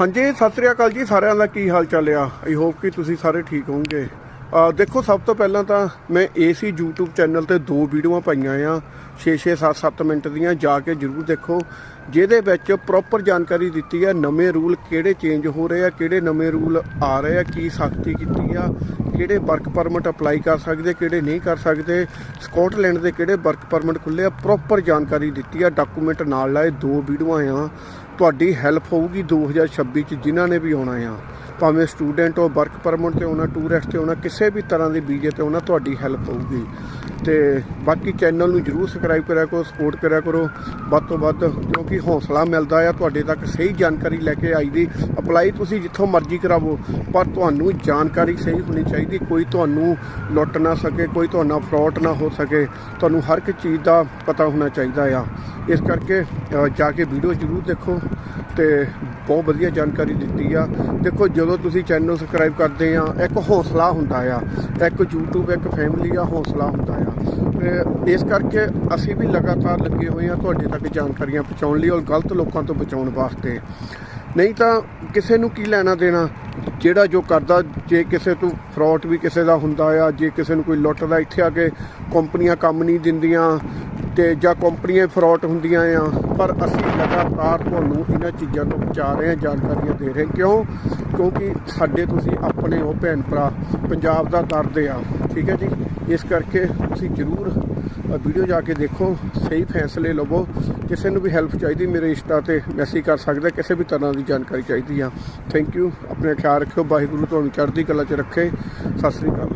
ਹਾਂਜੀ, ਸਤਿ ਸ੍ਰੀ ਅਕਾਲ ਜੀ, ਸਾਰਿਆਂ ਦਾ ਕੀ ਹਾਲ ਚਾਲ ਆ? ਆਈ ਹੋਪ ਕਿ ਤੁਸੀਂ ਸਾਰੇ ਠੀਕ ਹੋਵੋਗੇ। ਦੇਖੋ, ਸਭ ਤੋਂ ਪਹਿਲਾਂ ਤਾਂ ਮੈਂ ਏਸੀ YouTube ਚੈਨਲ ਤੇ ਦੋ ਵੀਡੀਓਆਂ ਪਾਈਆਂ ਆ। 6-6 7-7 ਮਿੰਟ ਦੀਆਂ, ਜਾ ਕੇ ਜਰੂਰ ਦੇਖੋ। ਜਿਹਦੇ ਵਿੱਚ ਪ੍ਰੋਪਰ ਜਾਣਕਾਰੀ ਦਿੱਤੀ ਹੈ ਨਵੇਂ ਰੂਲ ਕਿਹੜੇ ਚੇਂਜ ਹੋ ਰਹੇ ਆ, ਕਿਹੜੇ ਨਵੇਂ ਰੂਲ ਆ ਰਹੇ ਆ, ਕੀ ਸਖਤੀ ਕੀਤੀ ਆ, ਕਿਹੜੇ ਵਰਕ ਪਰਮਿਟ ਅਪਲਾਈ ਕਰ ਸਕਦੇ, ਕਿਹੜੇ ਨਹੀਂ ਕਰ ਸਕਦੇ ਸਕਾਟਲੈਂਡ ਦੇ ਕਿਹੜੇ ਵਰਕ ਪਰਮਿਟ ਖੁੱਲੇ ਆ ਪ੍ਰੋਪਰ ਜਾਣਕਾਰੀ ਦਿੱਤੀ ਆ ਡਾਕੂਮੈਂਟ ਨਾਲ ਲਾਏ ਦੋ ਵੀਡੀਓਆਂ ਆ। ਤੁਹਾਡੀ ਹੈਲਪ ਹੋਊਗੀ 2026 ਚ, ਜਿਨ੍ਹਾਂ ਨੇ ਵੀ ਆਉਣਾ ਆ। ਭਾਵੇਂ ਸਟੂਡੈਂਟ ਹੋ ਵਰਕ ਪਰਮਿਟ ਤੇ ਹੋਣਾ ਟੂਰਿਸਟ ਤੇ ਹੋਣਾ, ਕਿਸੇ ਵੀ ਤਰ੍ਹਾਂ ਦੇ ਵੀਜ਼ੇ ਤੇ ਆਉਣਾ ਤੁਹਾਡੀ ਹੈਲਪ ਹੋਊਗੀ। ਤੇ ਬਾਕੀ ਚੈਨਲ ਨੂੰ ਜਰੂਰ ਸਬਸਕ੍ਰਾਈਬ ਕਰਿਆ ਕਰੋ ਸਪੋਰਟ ਕਰਿਆ ਕਰੋ। ਵੱਧ ਤੋਂ ਵੱਧ ਕਿਉਂਕਿ ਹੌਸਲਾ ਮਿਲਦਾ ਆ, ਤੁਹਾਡੇ ਤੱਕ ਸਹੀ ਜਾਣਕਾਰੀ ਲੈ ਕੇ ਆਈ ਦੀ। ਅਪਲਾਈ ਤੁਸੀਂ ਜਿੱਥੋਂ ਮਰਜ਼ੀ ਕਰਾਵੋ, ਪਰ ਤੁਹਾਨੂੰ ਜਾਣਕਾਰੀ ਸਹੀ ਹੋਣੀ ਚਾਹੀਦੀ। ਕੋਈ ਤੁਹਾਨੂੰ ਲੁੱਟ ਨਾ ਸਕੇ, ਕੋਈ ਤੁਹਾਡਾ ਫਰਾਡ ਨਾ ਹੋ ਸਕੇ। ਤੁਹਾਨੂੰ ਹਰ ਇੱਕ ਚੀਜ਼ ਦਾ ਪਤਾ ਹੋਣਾ ਚਾਹੀਦਾ ਆ। ਇਸ ਕਰਕੇ ਜਾ ਕੇ ਵੀਡੀਓ ਜਰੂਰ ਦੇਖੋ ਤੇ ਬਹੁਤ ਵਧੀਆ ਜਾਣਕਾਰੀ ਦਿੱਤੀ ਆ। ਦੇਖੋ, ਜਦੋਂ ਤੁਸੀਂ ਚੈਨਲ ਸਬਸਕ੍ਰਾਈਬ ਕਰਦੇ ਆ, ਇੱਕ ਹੌਸਲਾ ਹੁੰਦਾ ਆ। ਇੱਕ YouTube, ਇੱਕ ਫੈਮਿਲੀ ਆ ਹੌਸਲਾ ਹੁੰਦਾ ਆ। ਇਸ ਕਰਕੇ ਅਸੀਂ ਵੀ ਲਗਾਤਾਰ ਲੱਗੇ ਹੋਏ ਆ ਤੁਹਾਡੇ ਤੱਕ ਜਾਣਕਾਰੀਆਂ ਪਹੁੰਚਾਉਣ ਲਈ ਔਰ ਗਲਤ ਲੋਕਾਂ ਤੋਂ ਬਚਾਉਣ ਵਾਸਤੇ। ਨਹੀਂ ਤਾਂ ਕਿਸੇ ਨੂੰ ਕੀ ਲੈਣਾ ਦੇਣਾ? ਜਿਹੜਾ ਜੋ ਕਰਦਾ, ਜੇ ਕਿਸੇ ਤੋਂ ਫਰਾਡ ਵੀ ਕਿਸੇ ਦਾ ਹੁੰਦਾ ਆ, ਜੇ ਕਿਸੇ ਨੂੰ ਕੋਈ ਲੁੱਟਦਾ ਇੱਥੇ ਆ ਕੇ, ਕੰਪਨੀਆਂ ਕੰਮ ਨਹੀਂ ਦਿੰਦੀਆਂ ਤੇ ਜਾਂ ਕੰਪਨੀਆਂ ਫਰਾਡ ਹੁੰਦੀਆਂ ਆ, ਪਰ ਅਸੀਂ ਲਗਾਤਾਰ ਤੁਹਾਨੂੰ ਇਹਨਾਂ ਚੀਜ਼ਾਂ ਤੋਂ ਬਚਾ ਰਹੇ ਹਾਂ, ਜਾਣਕਾਰੀਆਂ ਦੇ ਰਹੇ ਕਿਉਂ? ਕਿਉਂਕਿ ਸਾਡੇ ਤੁਸੀਂ ਆਪਣੇ ਹੋ ਭੈਣ ਭਰਾ ਪੰਜਾਬ ਦਾ ਦਰਦ ਆ, ਠੀਕ ਹੈ ਜੀ? ਇਸ ਕਰਕੇ ਤੁਸੀਂ ਜ਼ਰੂਰ ਵੀਡੀਓ ਜਾ ਕੇ ਦੇਖੋ, ਸਹੀ ਫੈਸਲੇ ਲਵੋ। ਕਿਸੇ ਨੂੰ ਵੀ ਹੈਲਪ ਚਾਹੀਦੀ, ਮੇਰੇ ਇੰਸਟਾ ਤੇ ਮੈਸੇਜ ਕਰ ਸਕਦਾ, ਕਿਸੇ ਵੀ ਤਰ੍ਹਾਂ ਦੀ ਜਾਣਕਾਰੀ ਚਾਹੀਦੀ ਆ। ਥੈਂਕ ਯੂ ਆਪਣੇ ਖਿਆਲ ਰੱਖਿਓ। ਵਾਹਿਗੁਰੂ ਤੁਹਾਨੂੰ ਚੜ੍ਹਦੀ ਕਲਾ 'ਚ ਰੱਖੇ। ਸਤਿ ਸ੍ਰੀ ਅਕਾਲ।